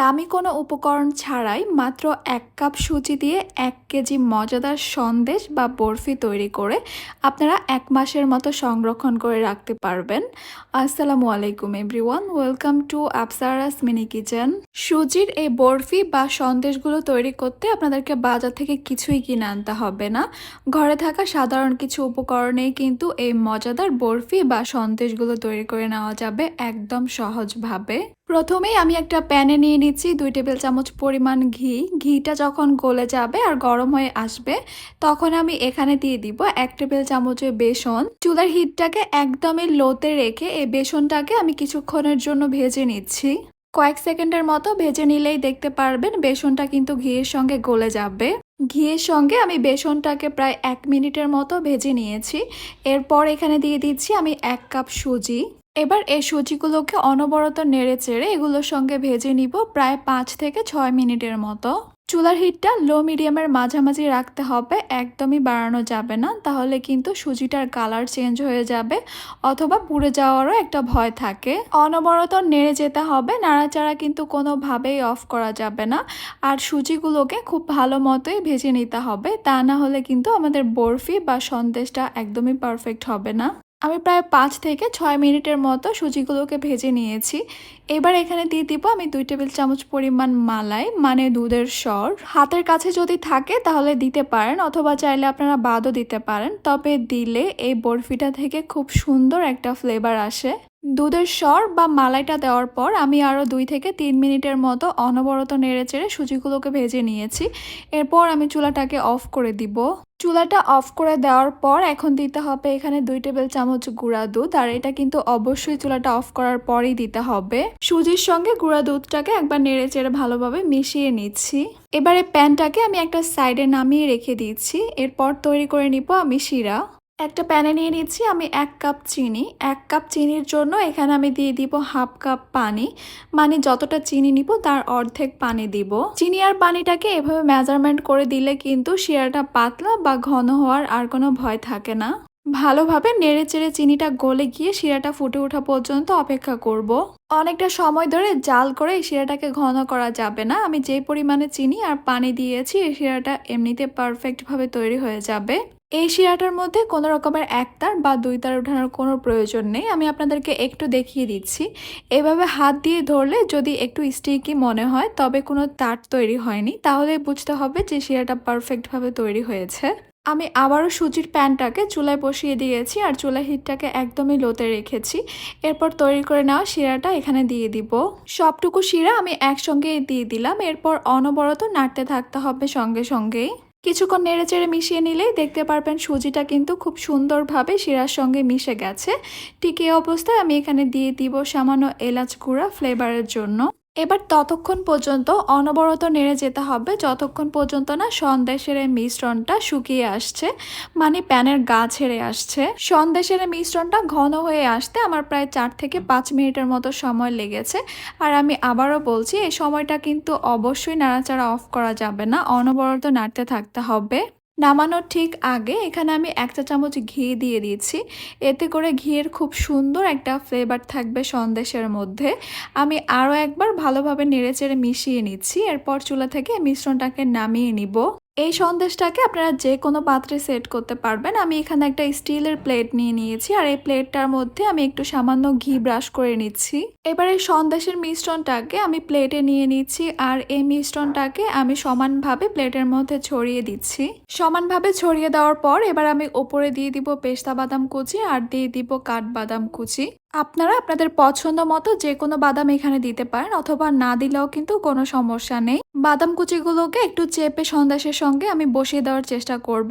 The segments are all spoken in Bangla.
দামি কোনো উপকরণ ছাড়াই মাত্র এক কাপ সুজি দিয়ে এক কেজি মজাদার সন্দেশ বা বরফি তৈরি করে আপনারা এক মাসের মতো সংরক্ষণ করে রাখতে পারবেন। আসসালামু আলাইকুম everyone, welcome to Apsaras mini kitchen. সুজির এই বরফি বা সন্দেশগুলো তৈরি করতে আপনাদেরকে বাজার থেকে কিছুই কিনে আনতে হবে না। ঘরে থাকা সাধারণ কিছু উপকরণেই কিন্তু এই মজাদার বরফি বা সন্দেশগুলো তৈরি করে নেওয়া যাবে একদম সহজভাবে। প্রথমেই আমি একটা প্যানে নিয়ে নিচ্ছি দুই টেবিল চামচ পরিমাণ ঘি। ঘিটা যখন গলে যাবে আর গরম হয়ে আসবে, তখন আমি এখানে দিয়ে দিব এক টেবিল চামচের বেসন। চুলার হিটটাকে একদমই লোতে রেখে এই বেসনটাকে আমি কিছুক্ষণের জন্য ভেজে নিচ্ছি। কয়েক সেকেন্ডের মতো ভেজে নিলেই দেখতে পারবেন বেসনটা কিন্তু ঘিয়ের সঙ্গে গলে যাবে। ঘিয়ের সঙ্গে আমি বেসনটাকে প্রায় এক মিনিটের মতো ভেজে নিয়েছি। এরপর এখানে দিয়ে দিচ্ছি আমি এক কাপ সুজি। এবার এই সুজিগুলোকে অনবরত নেড়ে চেড়ে এগুলোর সঙ্গে ভেজে নিব প্রায় পাঁচ থেকে ছয় মিনিটের মতো। চুলার হিটটা লো মিডিয়ামের মাঝামাঝি রাখতে হবে, একদমই বাড়ানো যাবে না, তাহলে কিন্তু সুজিটার কালার চেঞ্জ হয়ে যাবে অথবা পুড়ে যাওয়ারও একটা ভয় থাকে। অনবরত নেড়ে যেতে হবে, নাড়াচাড়া কিন্তু কোনোভাবেই অফ করা যাবে না। আর সুজিগুলোকে খুব ভালো মতোই ভেজে নিতে হবে, তা না হলে কিন্তু আমাদের বরফি বা সন্দেশটা একদমই পারফেক্ট হবে না। আমি প্রায় পাঁচ থেকে ছয় মিনিটের মতো সুজিগুলোকে ভেজে নিয়েছি। এবার এখানে দিয়ে দিব আমি দুই টেবিল চামচ পরিমাণ মালাই মানে দুধের স্বর হাতের কাছে যদি থাকে তাহলে দিতে পারেন অথবা চাইলে আপনারা বাদও দিতে পারেন। তবে দিলে এই বরফিটা থেকে খুব সুন্দর একটা ফ্লেভার আসে। দুধের স্বর বা মালাইটা দেওয়ার পর আমি আরও দুই থেকে তিন মিনিটের মতো অনবরত নেড়ে চেড়ে সুজিগুলোকে ভেজে নিয়েছি। এরপর আমি চুলাটাকে অফ করে দিব। চুলাটা অফ করে দেওয়ার পর এখন দিতে হবে এখানে দুই টেবিল চামচ গুঁড়া দুধ, আর এটা কিন্তু অবশ্যই চুলাটা অফ করার পরেই দিতে হবে। সুজির সঙ্গে গুঁড়া দুধটাকে একবার নেড়ে চেড়ে ভালোভাবে মিশিয়ে নিচ্ছি। এবারে প্যানটাকে আমি একটা সাইডে নামিয়ে রেখে দিচ্ছি। এরপর তৈরি করে নিব আমি শিরা। একটা প্যানে নিয়ে নিচ্ছি, আমি এক কাপ চিনি। এক কাপ চিনির জন্য এখানে আমি দিয়ে দিব হাফ কাপ পানি। মানে যতটা চিনি নিব তার অর্ধেক পানি দিব। চিনি আর পানিটাকে এভাবে মেজারমেন্ট করে দিলে কিন্তু শিরাটা পাতলা বা ঘন হওয়ার আর কোনো ভয় থাকে না। ভালোভাবে নেড়ে চেড়ে চিনিটা গলে গিয়ে শিরাটা ফুটে ওঠা পর্যন্ত অপেক্ষা করব। অনেকটা সময় ধরে জাল করে এই শিরাটাকে ঘন করা যাবে না। আমি যে পরিমাণে চিনি আর পানি দিয়েছি, এই শিরাটা এমনিতে পারফেক্টভাবে তৈরি হয়ে যাবে। এই শিরাটার মধ্যে কোনো রকমের একতার বা দুই তার ওঠানোর কোনো প্রয়োজন নেই। আমি আপনাদেরকে একটু দেখিয়ে দিচ্ছি। এভাবে হাত দিয়ে ধরলে যদি একটু স্টিকি মনে হয়, তবে কোনো তার তৈরি হয়নি। তাহলে বুঝতে হবে যে শিরাটা পারফেক্টভাবে তৈরি হয়েছে। আমি আবারও সুজির প্যানটাকে চুলায় বসিয়ে দিয়েছি আর চুলা হিটটাকে একদমই লোতে রেখেছি। এরপর তৈরি করে নেওয়া শিরাটা এখানে দিয়ে দিব। সবটুকু শিরা আমি একসঙ্গে দিয়ে দিলাম। এরপর অনবরত নাড়তে থাকতে হবে সঙ্গে সঙ্গেই। কিছুক্ষণ নেড়েচেড়ে মিশিয়ে নিলেই দেখতে পারবেন সুজিটা কিন্তু খুব সুন্দরভাবে শিরার সঙ্গে মিশে গেছে। ঠিক এই অবস্থায় আমি এখানে দিয়ে দিব সামান্য এলাচ গুঁড়া ফ্লেভারের জন্য। এবার ততক্ষণ পর্যন্ত অনবরত নেড়ে যেতে হবে। যতক্ষণ পর্যন্ত না সন্দেশের এই মিশ্রণটা শুকিয়ে আসছে মানে প্যানের গা ছেড়ে আসছে। সন্দেশের এই মিশ্রণটা ঘন হয়ে আসতে আমার প্রায় চার থেকে পাঁচ মিনিটের মতো সময় লেগেছে। আর আমি আবারও বলছি, এই সময়টা কিন্তু অবশ্যই নাড়াচাড়া অফ করা যাবে না। অনবরত নাড়তে থাকতে হবে। নামানোর ঠিক আগে এখানে আমি এক চা চামচ ঘি দিয়ে দিয়েছি। এতে করে ঘিয়ের খুব সুন্দর একটা ফ্লেভার থাকবে সন্দেশের মধ্যে। আমি আরও একবার ভালোভাবে নেড়েচেড়ে মিশিয়ে নিচ্ছি। এরপর চুলা থেকে মিশ্রণটাকে নামিয়ে নিব। এই সন্দেশটাকে আপনারা যে কোনো পাত্রে সেট করতে পারবেন। আমি এখানে একটা স্টিলের প্লেট নিয়ে নিয়েছি আর এই প্লেটটার মধ্যে আমি একটু সামান্য ঘি ব্রাশ করে নিচ্ছি। এবার এই সন্দেশের মিশ্রণটাকে আমি প্লেটে নিয়ে নিচ্ছি আর এই মিশ্রণটাকে আমি সমানভাবে প্লেটের মধ্যে ছড়িয়ে দিচ্ছি। সমানভাবে ছড়িয়ে দেওয়ার পর এবার আমি ওপরে দিয়ে দিব পেস্তা বাদাম কুচি আর দিয়ে দিব কাঠবাদাম কুচি। আপনারা আপনাদের পছন্দ মতো যে কোনো বাদাম এখানে দিতে পারেন, অথবা না দিলেও কিন্তু কোনো সমস্যা নেই। বাদাম কুচিগুলোকে একটু চেপে সন্দেশের সঙ্গে আমি বসিয়ে দেওয়ার চেষ্টা করব।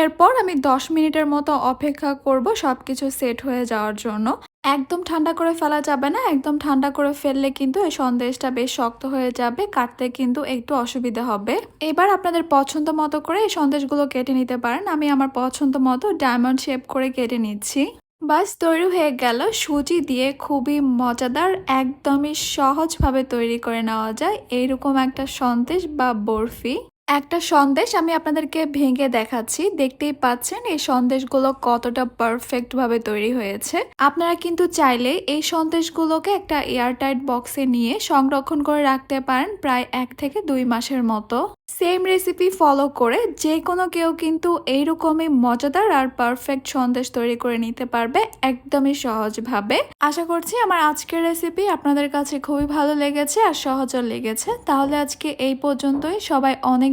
এরপর আমি 10 মিনিটের মতো অপেক্ষা করব সব কিছু সেট হয়ে যাওয়ার জন্য। একদম ঠান্ডা করে ফেলা যাবে না, একদম ঠান্ডা করে ফেললে কিন্তু এই সন্দেশটা বেশ শক্ত হয়ে যাবে, কাটতে কিন্তু একটু অসুবিধা হবে। এবার আপনাদের পছন্দ মতো করে এই সন্দেশগুলো কেটে নিতে পারেন। আমি আমার পছন্দ মতো ডায়মন্ড শেপ করে কেটে নিচ্ছি। বাস তৈরি হয়ে গেল। সুজি দিয়ে খুবই মজাদার, একদমই সহজভাবে তৈরি করে নেওয়া যায়। এইরকম একটা সন্দেশ বা বরফি। একটা সন্দেশ আমি আপনাদেরকে ভেঙে দেখাচ্ছি। দেখতেই পাচ্ছেন, এই সন্দেশগুলো কতটা পারফেক্ট ভাবে তৈরি হয়েছে। আপনারা কিন্তু চাইলে এই সন্দেশগুলোকে একটা এয়ারটাইট বক্সে নিয়ে সংরক্ষণ করে রাখতে পারেন প্রায় এক থেকে দুই মাসের মতো। সেম রেসিপি ফলো করে যে কোনো কেউ কিন্তু এইরকমই মজাদার আর পারফেক্ট সন্দেশ তৈরি করে নিতে পারবে একদমই সহজভাবে। আশা করছি আমার আজকের রেসিপি আপনাদের কাছে খুবই ভালো লেগেছে আর সহজও লেগেছে। তাহলে আজকে এই পর্যন্তই। সবাই অনেক